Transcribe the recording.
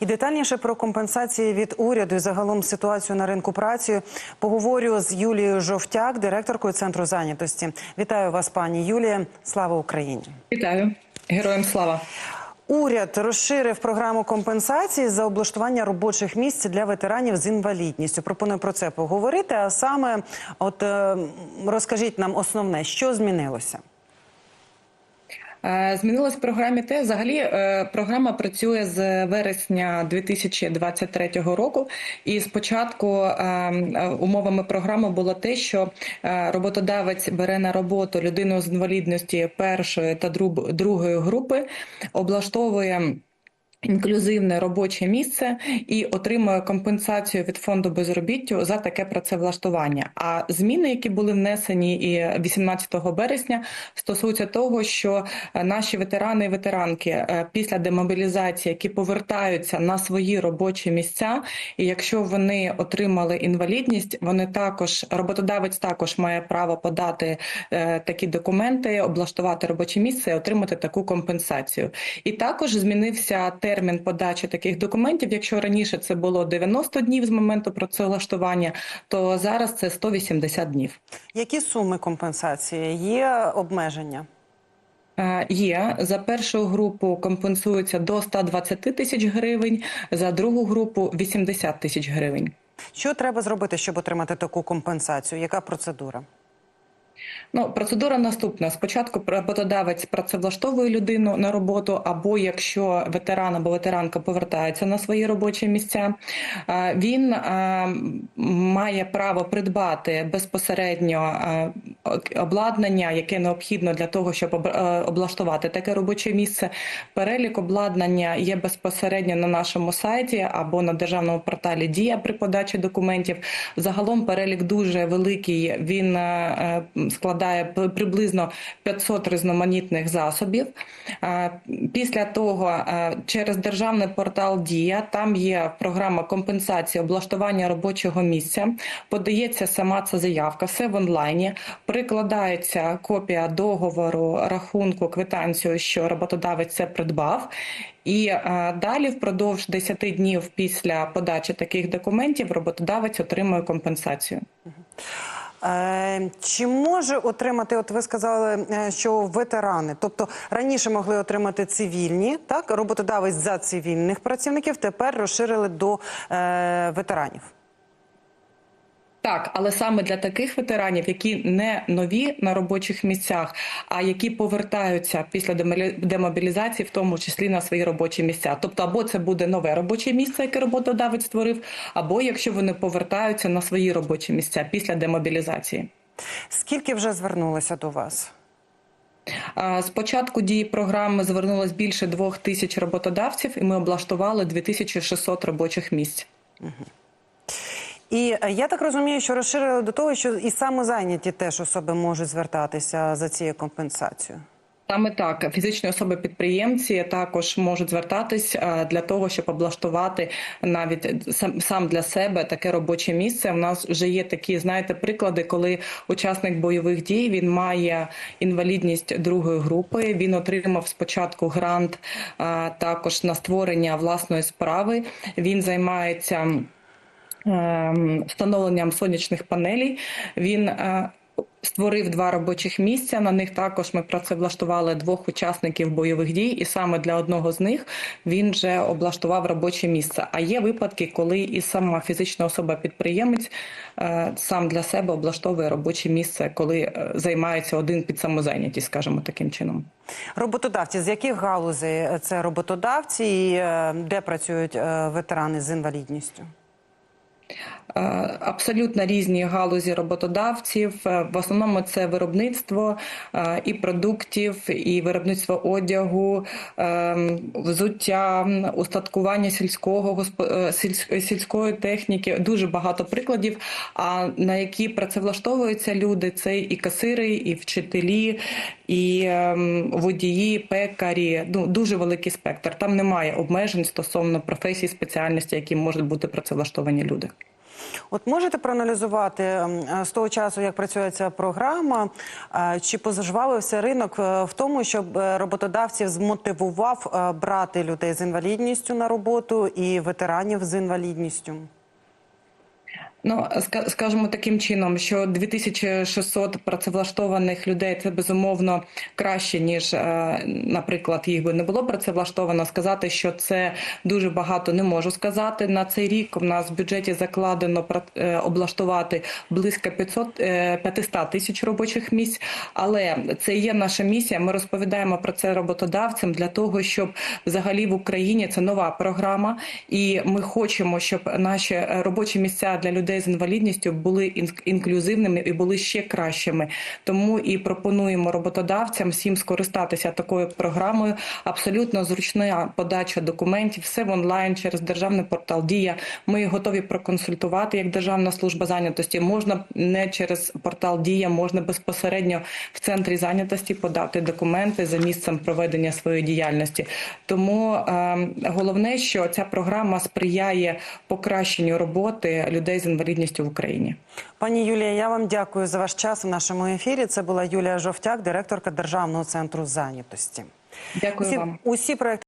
І детальніше про компенсації від уряду і загалом ситуацію на ринку праці поговорю з Юлією Жовтяк, директоркою центру зайнятості. Вітаю вас, пані Юлія. Слава Україні! Вітаю героям слава. Уряд розширив програму компенсації за облаштування робочих місць для ветеранів з інвалідністю. Пропоную про це поговорити. А саме, от е, розкажіть нам основне, що змінилося. Е, Змінилось в програмі те, взагалі е, програма працює з вересня 2023 року. І спочатку е, умовами програми було те, що роботодавець бере на роботу людину з інвалідності першої та другої групи, облаштовує. Інклюзивне робоче місце і отримує компенсацію від фонду безробіттю за таке працевлаштування. А зміни, які були внесені і 18 березня, стосуються того, що е, наші ветерани і ветеранки е, після демобілізації, які повертаються на свої робочі місця, і якщо вони отримали інвалідність, вони також роботодавець також має право подати е, такі документи, облаштувати робоче місце і отримати таку компенсацію. І також змінився термін подачі таких документів. Якщо раніше це було 90 днів з моменту працевлаштування, то зараз це 180 днів. Які суми компенсації? Є обмеження? Е, Є за першу групу компенсується до 120 тисяч гривень, за другу групу 80 тисяч гривень. Що треба зробити, щоб отримати таку компенсацію? Яка процедура? Ну, процедура наступна: спочатку роботодавець працевлаштовує людину на роботу, або якщо ветеран або ветеранка повертається на свої робочі місця, він має право придбати безпосередньо обладнання, яке необхідно для того, щоб е, облаштувати таке робоче місце. Перелік обладнання є безпосередньо на нашому сайті або на державному порталі Дія при подачі документів. Загалом перелік дуже великий. Він е, е, складає приблизно 500 різноманітних засобів. Е, Після того е, через державний портал Дія там є програма компенсації облаштування робочого місця. Подається сама ця заявка, все в онлайні. Прикладається копія договору, рахунку, квитанцію, що роботодавець це придбав. І е, далі, впродовж 10 днів після подачі таких документів, роботодавець отримує компенсацію. Е, чи може отримати, от ви сказали, е, що ветерани, тобто раніше могли отримати цивільні, так роботодавець за цивільних працівників, тепер розширили до е, ветеранів. Так, але саме для таких ветеранів, які не нові на робочих місцях, а які повертаються після демобілі- демобілізації, в тому числі на свої робочі місця. Тобто, або це буде нове робоче місце, яке роботодавець створив, або якщо вони повертаються на свої робочі місця після демобілізації. Скільки вже звернулося до вас? З початку дії програми звернулось більше двох тисяч роботодавців, і ми облаштували 2600 робочих місць. І е, я так розумію, що розширили до того, що і самозайняті теж особи можуть звертатися за цією компенсацією. Саме так, фізичні особи-підприємці також можуть звертатись е, для того, щоб облаштувати навіть сам, для себе таке робоче місце. У нас вже є такі, знаєте, приклади, коли учасник бойових дій він має інвалідність другої групи. Він отримав спочатку грант е, також на створення власної справи. Він займається встановленням сонячних панелей. Він е, створив два робочих місця. На них також ми працевлаштували двох учасників бойових дій, і саме для одного з них він вже облаштував робоче місце. А є випадки, коли і сама фізична особа-підприємець е, сам для себе облаштовує робоче місце, коли е, займається один під самозайнятість, скажімо таким чином. Роботодавці з яких галузей це роботодавці, і де працюють ветерани з інвалідністю? Е, Абсолютно різні галузі роботодавців. Е, В основному це виробництво е, і продуктів, і виробництво одягу, взуття, устаткування сільського сільської техніки. Дуже багато прикладів. А на які працевлаштовуються люди, це і касири, і вчителі, і ем, водії, пекарі. Ну дуже великий спектр. Там немає обмежень стосовно професій, спеціальності, які можуть бути працевлаштовані люди. От можете проаналізувати е, з того часу, як працює ця програма, е, чи пожвавився ринок е, в тому, щоб роботодавців змотивував брати людей з інвалідністю на роботу і ветеранів з інвалідністю? Ну, ска- скажемо таким чином, що 2600 працевлаштованих людей це безумовно краще, ніж, е, наприклад, їх би не було працевлаштовано. Сказати, що це дуже багато, не можу сказати. На цей рік у нас в бюджеті закладено е, облаштувати близько 500, е, 500 тисяч робочих місць. Але це є наша місія. Ми розповідаємо про це роботодавцям для того, щоб взагалі в Україні це нова програма, і ми хочемо, щоб наші е, робочі місця для людей з інвалідністю були ін- інклюзивними і були ще кращими. Тому і пропонуємо роботодавцям всім скористатися такою програмою. Абсолютно зручна подача документів, все в онлайн через державний портал Дія. Ми готові проконсультувати як Державна служба зайнятості. Можна не через портал Дія, можна безпосередньо в центрі зайнятості подати документи за місцем проведення своєї діяльності. Тому е, головне, що ця програма сприяє покращенню роботи людей з інвалідністю в Україні. Пані Юлія, я вам дякую за ваш час у нашому ефірі. Це була Юлія Жовтяк, директорка Державного центру зайнятості. Дякую Усі, вам. усі проекти.